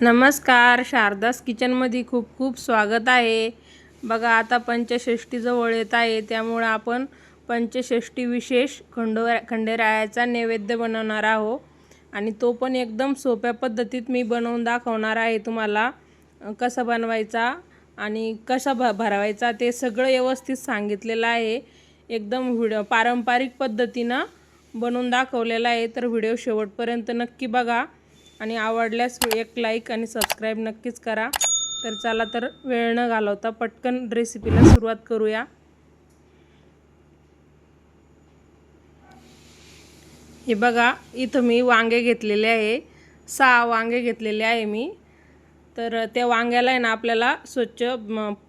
नमस्कार शारदास किचनमध्ये खूप खूप स्वागत आहे. बघा आता पंचषष्टीजवळ येत आहे त्यामुळं आपण पंचषष्टी विशेष खंडो खंडेरायाचा नैवेद्य बनवणार आहो आणि तो पण एकदम सोप्या पद्धतीत मी बनवून दाखवणार आहे तुम्हाला कसा बनवायचा आणि कसा भ भरवायचा ते सगळं व्यवस्थित सांगितलेलं आहे. एकदम व्हिडिओ पारंपरिक पद्धतीनं बनवून दाखवलेला आहे तर व्हिडिओ शेवटपर्यंत नक्की बघा. आणि आवडल्यास एक लाईक आणि सबस्क्राईब नक्कीच करा. तर चला तर वेळ न घालवता पटकन रेसिपीला सुरुवात करूया. हे बघा इथं मी वांगे घेतलेले आहे. सहा वांगे घेतलेले आहे मी. तर त्या वांग्याला आहे ना आपल्याला स्वच्छ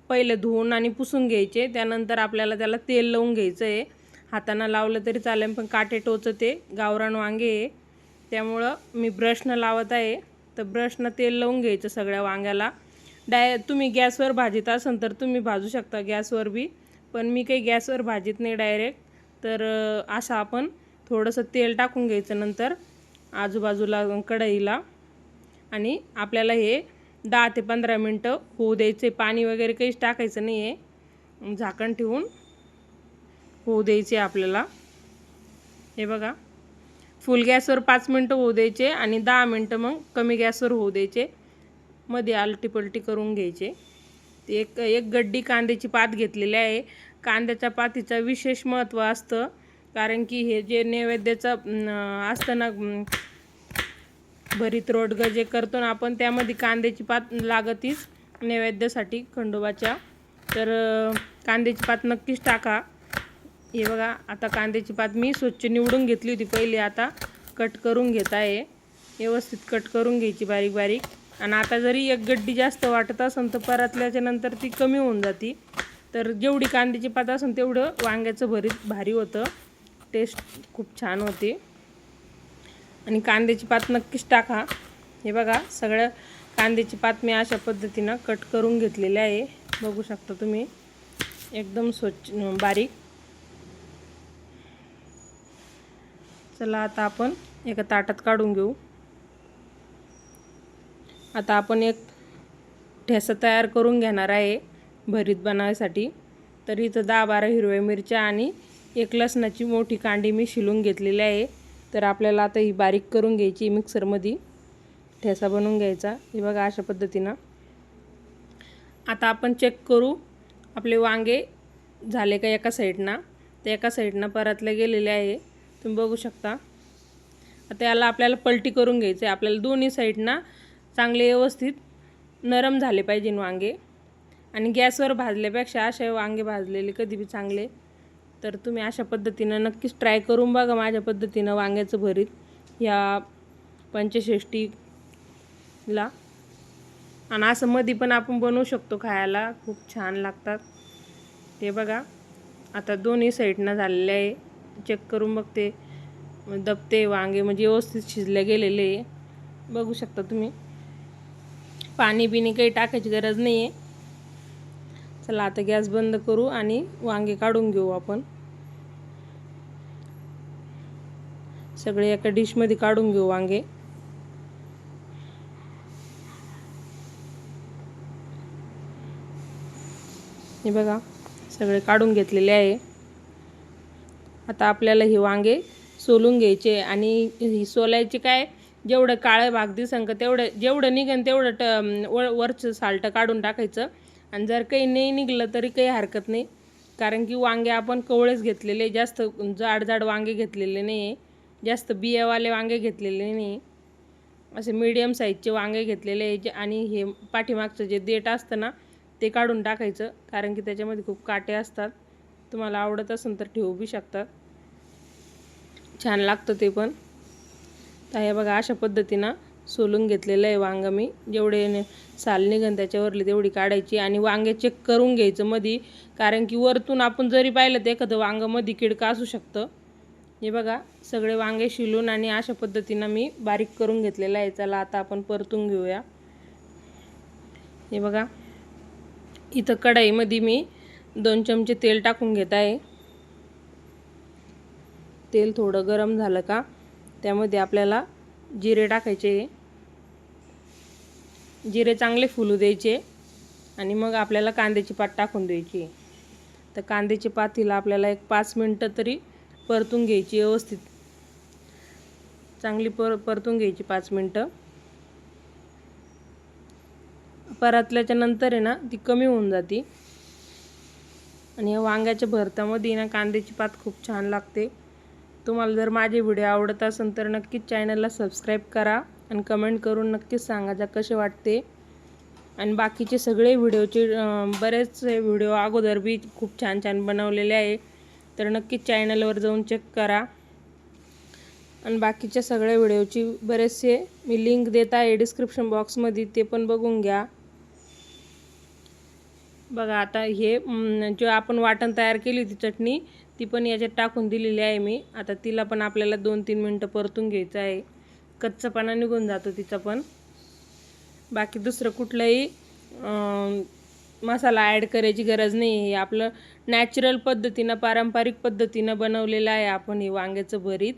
पहिले धुवून आणि पुसून घ्यायचे. त्यानंतर आपल्याला त्याला तेल लावून घ्यायचं आहे हाताना लावलं तरी चालेल पण काटे टोचते. गावरान वांगे आहे. त्यामुळं मी ब्रशनं लावत आहे. तर ब्रशनं तेल लावून घ्यायचं सगळ्या वांग्याला. डाय तुम्ही गॅसवर भाजीत असाल तर तुम्ही भाजू शकता गॅसवर बी. पण मी काही गॅसवर भाजीत नाही डायरेक्ट तर असं आपण थोडंसं तेल टाकून घ्यायचं नंतर आजूबाजूला कढईला. आणि आपल्याला हे दहा ते पंधरा मिनटं होऊ द्यायचे. पाणी वगैरे काहीच टाकायचं नाही आहे झाकण ठेवून होऊ द्यायचे आपल्याला. हे बघा. फुल गॅसवर पाच मिनटं होऊ द्यायचे आणि दहा मिनटं मग कमी गॅसवर होऊ द्यायचे. मध्ये आलटीपलटी करून घ्यायचे. एक एक गड्डी कांद्याची पात घेतलेली आहे. कांद्याच्या पातीचं विशेष महत्त्व असतं. कारण की हे जे नैवेद्याचं असतं ना भरीत रोडगं जे करतो ना आपण त्यामध्ये कांद्याची पात लागतीच नैवेद्यासाठी खंडोबाच्या. तर कांद्याची पात नक्कीच टाका. हे बघा आता कांद्याची पात मी स्वच्छ निवडून घेतली होती. पहिले आता कट करून घेत आहे. व्यवस्थित कट करून घ्यायची बारीक बारीक. आणि आता जरी एक गड्डी जास्त वाटत असेल तर परतल्याच्या नंतर ती कमी होऊन जाती. तर जेवढी कांद्याची पात असेल तेवढं वांग्याचं भरीत भारी होतं. टेस्ट खूप छान होते. आणि कांद्याची पात नक्कीच टाका. हे बघा सगळं कांद्याची पात मी अशा पद्धतीनं कट करून घेतलेली आहे. बघू शकता तुम्ही. एकदम स्वच्छ बारीक. चला आता आपण एका ताटात काढून घेऊ. आता आपण एक ठेसा तयार करून घेणार आहे भरीत बनवायसाठी. तर इथं दहा बारा हिरव्या मिरच्या आणि एक लसणाची मोठी कांडी मी शिलून घेतलेली आहे. तर आपल्याला आता ही बारीक करून घ्यायची मिक्सरमध्ये. ठेसा बनवून घ्यायचा. हे बघा अशा पद्धतीनं. आता आपण चेक करू आपले वांगे झाले का एका साईडनं ते एका साईडनं परतले गेलेले आहे. तुम्ही बघू शकता. आता याला आपल्याला पलटी करून घ्यायचं आहे आपल्याला दोन्ही साईडना चांगले व्यवस्थित नरम झाले पाहिजे वांगे. आणि गॅसवर भाजल्यापेक्षा असे वांगे भाजलेले कधी बी चांगले. तर तुम्ही अशा पद्धतीनं नक्कीच ट्राय करून बघा माझ्या पद्धतीनं वांग्याचं भरीत. या पंचषष्टीला आणि असं मध्ये पण आपण बनवू शकतो खायला. खूप छान लागतात. ते बघा. आता दोन्ही साईडनं झालेले आहे. चेक करून बघते. दबते वांगे म्हणजे व्यवस्थित शिजले गेलेले आहे. बघू शकता तुम्ही. पाणी बिणी काही टाकायची गरज नाही आहे चला आता गॅस बंद करू आणि वांगे काढून घेऊ आपण. सगळे एका डिशमध्ये काढून घेऊ वांगे. हे बघा सगळे काढून घेतलेले आहे. आता आपल्याला हे वांगे सोलून घ्यायचे आणि ही सोलायचे काय? जेवढं काळं भाग दिसन का तेवढं जेवढं निघन तेवढं ट व वरचं साल्टं काढून टाकायचं. आणि जर काही नाही निघलं तरी काही हरकत नाही. कारण की वांगे आपण कवळेच घेतलेले जास्त जाड जाड वांगे घेतलेले नाही आहे जास्त बियावाले वांगे घेतलेले नाही असे मीडियम साईजचे वांगे घेतलेले आहे. जे आणि हे पाठीमागचं जे देठ असतं ना ते काढून टाकायचं. कारण की त्याच्यामध्ये खूप काटे असतात. तुम्हाला आवडत असेल तर ठेवू बी शकतात छान लागतं ते पण. तर हे बघा अशा पद्धतीनं सोलून घेतलेलं आहे वांगं मी. जेवढे ने- साल निघन त्याच्यावरली तेवढी काढायची आणि वांगे चेक करून घ्यायचं मधी. कारण की वरतून आपण जरी पाहिलं तर एखादं वांगं मधी किडकं असू शकतं. हे बघा सगळे वांगे शिलून आणि अशा पद्धतीनं मी बारीक करून घेतलेलं आहे. चला आता आपण परतून घेऊया. हे बघा इथं कढाईमध्ये मी दोन चमचे तेल टाकून घेत आहे. तेल थोडं गरम झालं का त्यामध्ये आपल्याला जिरे टाकायचे. जिरे चांगले फुलू द्यायचे आणि मग आपल्याला कांद्याची पात टाकून द्यायची. तर कांद्याची पात हिला आपल्याला एक पाच मिनटं तरी परतून घ्यायची व्यवस्थित. चांगली पर परतून घ्यायची पाच मिनटं. परतल्याच्या नंतर आहे ना ती कमी होऊन जाते. आणि या वांग्याच्या भरतामध्ये ना कांद्याची पात खूप छान लागते. तुम्हाला जर माझे व्हिडिओ आवडत असेल तर नक्कीच चॅनलला सबस्क्राईब करा आणि कमेंट करून नक्कीच सांगा जा कसे वाटते. आणि बाकीचे सगळे व्हिडिओचे बरेच व्हिडिओ अगोदर बी खूप छान छान बनवलेले आहे. तर नक्कीच चॅनलवर जाऊन चेक करा. आणि बाकीच्या सगळ्या व्हिडिओची बरेचसे मी लिंक देत आहे डिस्क्रिप्शन बॉक्समध्ये ते पण बघून घ्या. बघा आता हे जो आपण वाटण तयार केली होती चटणी ती पण याच्यात टाकून दिलेली आहे मी. आता तिला पण आपल्याला दोन तीन मिनटं परतून घ्यायचं आहे. कच्चापणा निघून जातो तिचा पण. बाकी दुसरं कुठलंही मसाला ॲड करायची गरज नाही. हे आपलं नॅचरल पद्धतीनं पारंपरिक पद्धतीनं बनवलेलं आहे आपण हे वांग्याचं भरीत.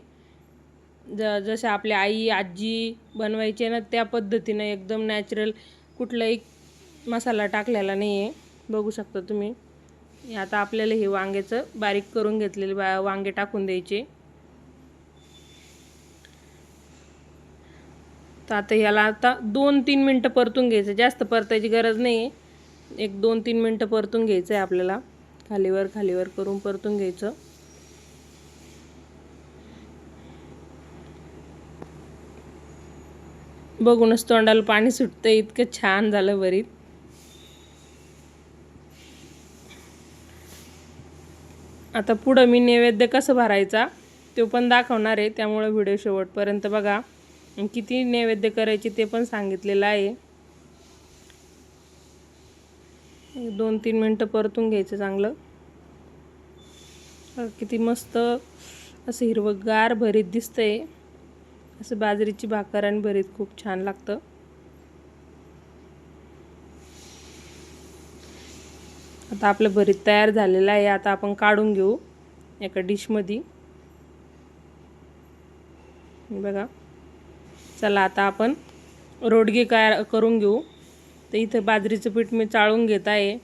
ज जसं आपली आई आजी बनवायचे ना त्या पद्धतीनं एकदम नॅचरल कुठलाही मसाला टाकलेला नाही आहे बघू शकता तुम्ही. आता आपल्याला हे वांग्याचं बारीक करून घेतलेले बा वांगे टाकून द्यायचे. तर आता ह्याला आता दोन तीन मिनटं परतून घ्यायचं. जास्त परतायची गरज नाही एक दोन तीन मिनटं परतून घ्यायचं आहे आपल्याला. खालीवर खालीवर करून परतून घ्यायचं. बघूनच तोंडाला पाणी सुटतं इतकं छान झालं बरीत आता पुढं मी नैवेद्य कसं भरायचा तो पण दाखवणार आहे. त्यामुळे व्हिडिओ शेवटपर्यंत बघा. किती नैवेद्य करायचे ते पण सांगितलेलं आहे. दोन तीन मिनटं परतून घ्यायचं चांगलं. किती मस्त असं हिरवंगार भरीत दिसतंय. असं बाजरीची भाकर आणि भरीत खूप छान लागतं. आता आपलं भरीत तयार झालेलं आहे. आता आपण काढून घेऊ एका डिशमध्ये बघा. चला आता आपण रोडगे काय करून घेऊ. तर इथं बाजरीचं पीठ मी चाळून घेत आहे.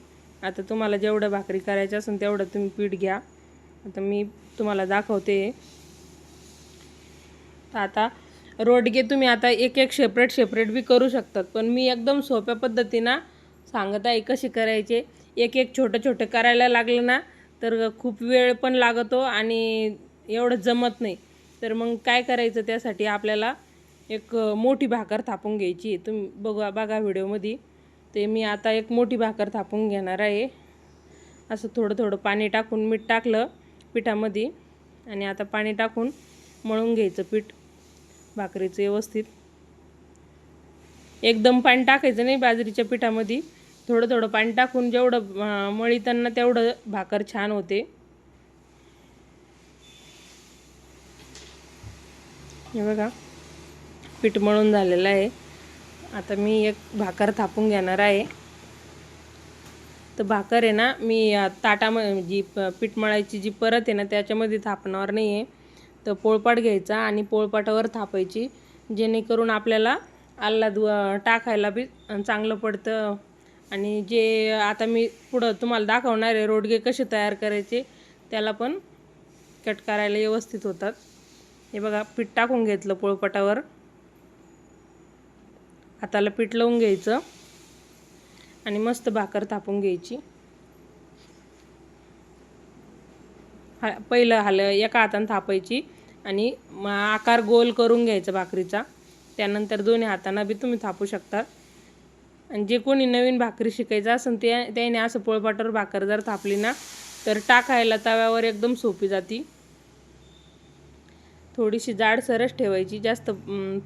आता तुम्हाला जेवढं भाकरी करायचं असेल तेवढं तुम्ही पीठ घ्या. आता मी तुम्हाला दाखवते. आता रोडगे तुम्ही आता एक एक सेपरेट सेपरेट बी करू शकतात. पण मी एकदम सोप्या पद्धतीनं सांगत आहे कशी करायचे. एक एक छोटं छोटं करायला लागलं ना तर खूप वेळ पण लागतो आणि एवढं जमत नाही. तर मग काय करायचं त्यासाठी आपल्याला एक मोठी भाकर थापून घ्यायची. तुम्ही बघा बघा व्हिडिओमध्ये. ते मी आता एक मोठी भाकर थापून घेणार आहे. असं थोडं थोडं पाणी टाकून मीठ टाकलं पिठामध्ये आणि आता पाणी टाकून मळून घ्यायचं पीठ. भाकरीचं व्यवस्थित. एकदम पाणी टाकायचं नाही बाजरीच्या पिठामध्ये. थोडं थोडं पाणी टाकून जेवढं मळीताना तेवढं भाकर छान होते. हे बघा पीठ मळून झालेलं आहे. आता मी एक भाकर थापून घेणार आहे. तर भाकर आहे ना मी ताटाम म्हणजे जी पीठ मळायची जी परत आहे ना त्याच्यामध्ये थापणार नाही आहे तर पोळपाट घ्यायचा आणि पोळपाटावर थापायची जेणेकरून आपल्याला आल्लाद टाकायला बी चांगलं पडतं. आणि जे आता मी पुढं तुम्हाला दाखवणार आहे रोडगे कसे तयार करायचे त्याला पण कट करायला व्यवस्थित होतात. हे बघा पीठ टाकून घेतलं पोळपटावर. हाताला पीठ लावून घ्यायचं. आणि मस्त भाकर थापून घ्यायची. हा पहिलं हाल एका हातानं थापायची आणि आकार गोल करून घ्यायचा भाकरीचा. त्यानंतर दोन्ही हातांना बी तुम्ही थापू शकता. आणि जे कोणी नवीन भाकरी शिकायचं असेल ते त्याने असं पोळपाटावर भाकर जर थापली ना तर टाकायला तव्यावर एकदम सोपी जाती. थोडीशी जाड सरस ठेवायची जास्त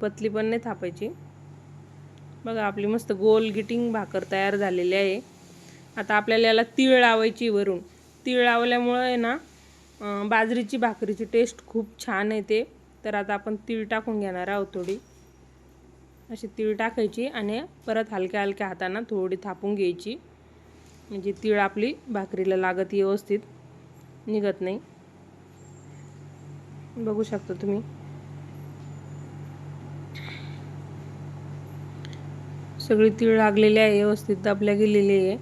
पतली पण नाही थापायची. बघा आपली मस्त गोल गिटिंग भाकर तयार झालेली आहे. आता आपल्याला याला तीळ लावायची वरून. तीळ लावल्यामुळं आहे ना बाजरीची भाकरीची टेस्ट खूप छान येते. तर आता आपण तीळ टाकून घेणार आहोत थोडी. अशी तीळ टाकायची आणि परत हलक्या हलक्या हातानं थोडी थापून घ्यायची. म्हणजे तीळ आपली भाकरीला लागत व्यवस्थित निघत नाही. बघू शकता तुम्ही. सगळी तीळ लागलेली आहे व्यवस्थित दाबल्या गेलेली आहे.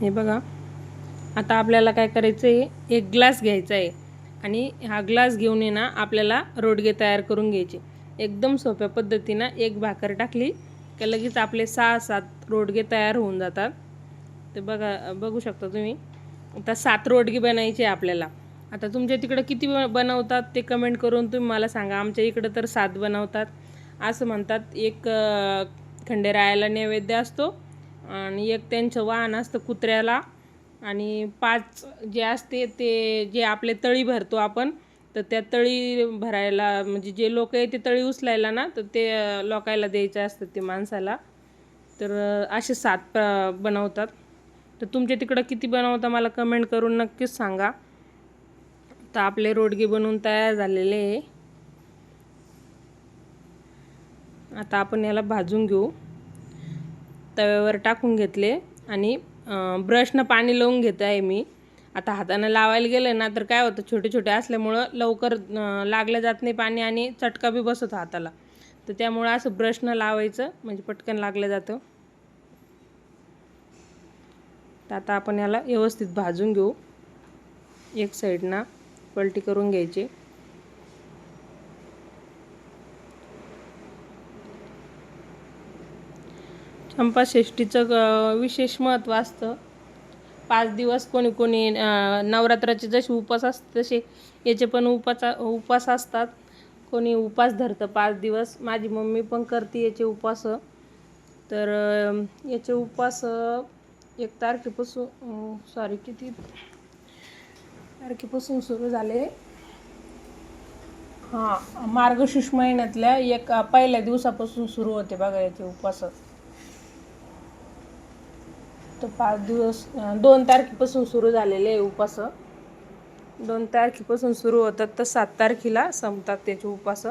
हे बघा. आता आपल्याला काय करायचं आहे एक ग्लास घ्यायचा आहे आणि हा ग्लास घेऊन ये ना आपल्याला रोडगे तयार करून घ्यायचे. एकदम सोप्या पद्धतीनं एक भाकर टाकली की लगेच आपले सहा सात रोडगे तयार होऊन जातात. ते बघा बघू शकता तुम्ही. आता सात रोडगे बनायचे आपल्याला. आता तुमच्या तिकडं किती बनवतात ते कमेंट करून तुम्ही मला सांगा. आमच्या इकडं तर सात बनवतात. असं म्हणतात एक खंडेरायाला नैवेद्य असतो आणि एक त्यांचं वाहन असतं कुत्र्याला. आणि पाच जे असते ते जे आपले तळी भरतो आपण तर त्या तळी भरायला म्हणजे जे लोक आहे ते तळी उचलायला ना तर ते लोकायला द्यायचं असतं ते माणसाला. तर असे सात प- बनवतात. तर तुमच्या तिकडं किती बनवता मला कमेंट करून नक्कीच सांगा. तर आपले रोडगे बनवून तयार झालेले आहे. आता आपण याला भाजून घेऊ. तव्यावर टाकून घेतले आणि ब्रशनं पाणी लावून घेत आहे मी. आता हातानं लावायला गेलं ना तर काय होतं छोटे छोटे असल्यामुळं लवकर लागलं जात नाही पाणी आणि चटका बी बसतो हाताला. तर त्यामुळं असं ब्रशनं लावायचं म्हणजे पटकन लागलं जातं. तर आता आपण याला व्यवस्थित भाजून घेऊ. एक साईडना पलटी करून घ्यायची. चंपाषष्ठीचं ग- विशेष महत्त्व असतं. पाच दिवस कोणी कोणी नवरात्राचे जसे उपास असतात तसे याचे पण उपाचा उपास असतात. कोणी उपास धरतं पाच दिवस. माझी मम्मी पण करते याचे उपास तर याचे उपास एक तारखेपासून सॉरी किती तारखेपासून सुरू झाले? हां मार्गशीर्ष महिन्यातल्या एक पहिल्या दिवसापासून सुरू होते बघा याचे उपास तर पाच दिवस दोन तारखेपासून सुरू झालेले आहे उपास. दोन तारखेपासून सुरू होतात तर सात तारखेला संपतात त्याचे उपास.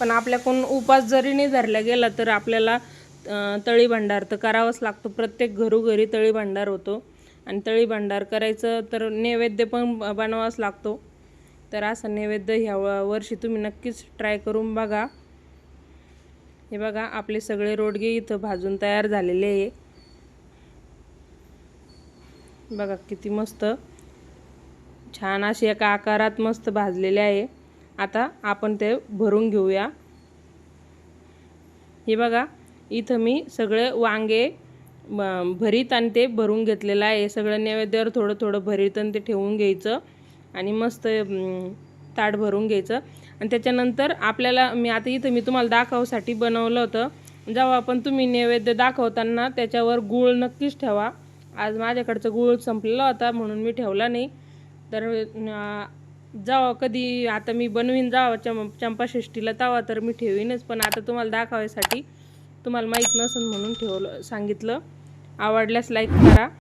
पण आपल्याकडून उपास जरी नाही धरला गेला तर आपल्याला तळी भांडार तर करावाच लागतो. प्रत्येक घरोघरी तळी भांडार होतो. आणि तळी भांडार करायचं तर नैवेद्य पण बनवावाच लागतो. तर असं नैवेद्य ह्या व- वर्षी तुम्ही नक्कीच ट्राय करून बघा. हे बघा आपले सगळे रोडगे इथं भाजून तयार झालेले आहे. बघा किती मस्त छान अशी एका आकारात मस्त भाजलेले आहे. आता आपण ते भरून घेऊया. हे बघा इथं मी सगळे वांगे भरीत आणि ते भरून घेतलेलं आहे. सगळं नैवेद्यावर थोडं थोडं भरीत आणि ते ठेवून घ्यायचं. आणि मस्त ताट भरून घ्यायचं. आणि त्याच्यानंतर आपल्याला मी आता इथं मी तुम्हाला दाखवासाठी बनवलं होतं. जेव्हा पण तुम्ही नैवेद्य दाखवताना त्याच्यावर गूळ नक्कीच ठेवा. आज माझ्याकडचं गूळ संपलेला होता म्हणून मी ठेवला नाही. तर जावा जेव्हा कधी आता मी बनवीन जावा चम चंपाषष्ठीला तवा तर मी ठेवीनच. पण आता तुम्हाला दाखवायसाठी तुम्हाला माहीत नसेल म्हणून ठेवलं सांगितलं. आवडल्यास लाईक करा.